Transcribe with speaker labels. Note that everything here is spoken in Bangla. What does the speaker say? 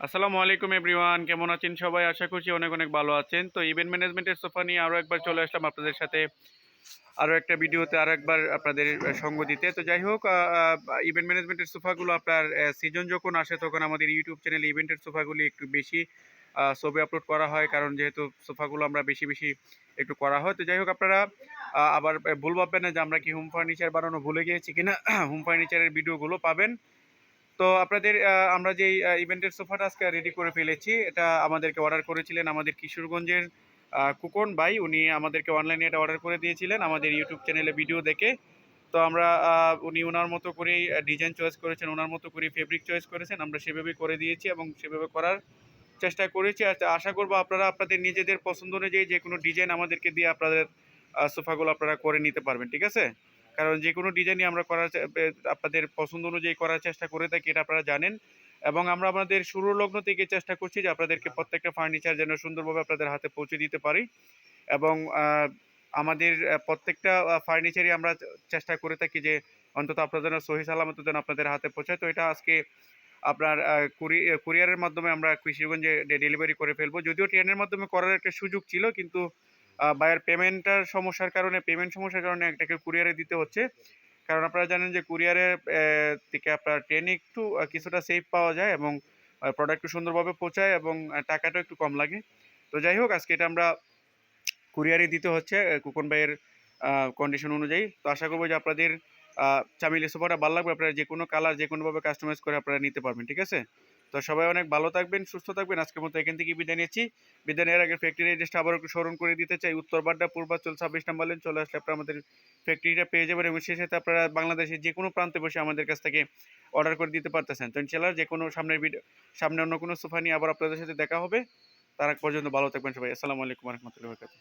Speaker 1: আসসালামু আলাইকুম এভরিওয়ান, কেমন আছেন সবাই? আশা করছি অনেক অনেক ভালো আছেন। তো ইভেন্ট ম্যানেজমেন্টের সোফা নিয়ে আরও একবার চলে আসলাম আপনাদের সাথে। আরও একটা ভিডিওতে আরও একবার আপনাদের সঙ্গ দিতে। তো যাই হোক ইভেন্ট ম্যানেজমেন্টের সোফাগুলো আপনার সিজন যখন আসে তখন আমাদের ইউটিউব চ্যানেলে ইভেন্টের সোফাগুলি একটু বেশি ছবি আপলোড করা হয়। কারণ যেহেতু সোফাগুলো আমরা বেশি বেশি একটু করা হয়। তো যাই হোক, আপনারা আবার ভুল ভাববেন না যে আমরা কি হোম ফার্নিচার বানানো ভুলে গিয়েছি কিনা। হোম ফার্নিচারের ভিডিওগুলো পাবেন। তো আপনাদের আমরা যেই ইভেন্টের সোফাটা আজকে রেডি করে ফেলেছি, এটা আমাদেরকে অর্ডার করেছিলেন আমাদের কিশোরগঞ্জের কুকন ভাই। উনি আমাদেরকে অনলাইনে এটা অর্ডার করে দিয়েছিলেন আমাদের ইউটিউব চ্যানেলে ভিডিও দেখে। তো আমরা উনি ওনার মতো করেই ডিজাইন চয়েস করেছেন ওনার মতো করেই ফেব্রিক চয়েস করেছেন। আমরা সেভাবেই করে দিয়েছি এবং সেভাবে করার চেষ্টা করেছি। আশা করব আপনারা আপনাদের নিজেদের পছন্দ অনুযায়ী যে কোনো ডিজাইন আমাদেরকে দিয়ে আপনাদের সোফাগুলো আপনারা করে নিতে পারবেন, ঠিক আছে? কারণ যে কোনো ডিজাইনই আমরা করার আপনাদের পছন্দ অনুযায়ী করার চেষ্টা করে থাকি, এটা আপনারা জানেন। এবং আমরা আমাদের শুরু লগ্ন থেকে চেষ্টা করছি যে আপনাদেরকে প্রত্যেকটা ফার্নিচার যেন সুন্দরভাবে আপনাদের হাতে পৌঁছে দিতে পারি। এবং আমাদের প্রত্যেকটা ফার্নিচারই আমরা চেষ্টা করে থাকি যে অন্তত আপনাদের যেন সহি সালামত যেন আপনাদের হাতে পৌঁছায়। তো এটা আজকে আপনার কুরিয়ারের মাধ্যমে আমরা কৃষিগঞ্জে ডেলিভারি করে ফেলব। যদিও ট্রেনের মাধ্যমে করার একটা সুযোগ ছিল, কিন্তু বায়ার পেমেন্টটার সমস্যার কারণে পেমেন্ট সমস্যার কারণে এটাকে কুরিয়ারে দিতে হচ্ছে। কারণ আপনারা জানেন যে কুরিয়ারে থেকে আপনার ট্রেনে একটু কিছুটা সেফ পাওয়া যায় এবং প্রোডাক্ট সুন্দরভাবে পৌঁছায় এবং টাকাটাও একটু কম লাগে। তো যাই হোক, আজকে এটা আমরা কুরিয়ারে দিতে হচ্ছে কুকন ভাইয়ের কন্ডিশন অনুযায়ী। তো আশা করব যে আপনাদের চামিলি সোফাটা ভালো লাগবে। আপনারা যে কোনো কালার যে কোনোভাবে কাস্টমাইজ করে আপনারা নিতে পারবেন, ঠিক আছে? তো সবাই অনেক ভালো থাকবেন, সুস্থ থাকবেন। আজকের মতো এখান থেকে বিদায় নিচ্ছি। বিদায় নেওয়ার আগে ফ্যাক্টরি অ্যাড্রেসটা আবার একটু স্মরণ করে দিতে চাই। উত্তর বাড্ডা, পূর্বাচল ছাব্বিশ নাম্বার লেন চলে আসলে আপনারা আমাদের ফ্যাক্টরিটা পেয়ে যাবেন এবং সেই সাথে আপনারা বাংলাদেশের যে কোনো প্রান্তে বসে আমাদের কাছ থেকে অর্ডার করে দিতে পারতেছেন। তো ইনশাল্লাহ যে কোনো সামনের ভিডিও সামনে অন্য কোনো সোফা নিয়ে আবার আপনাদের সাথে দেখা হবে। তার পর্যন্ত ভালো থাকবেন সবাই। আসসালামু আলাইকুম রহমতুল্লাহ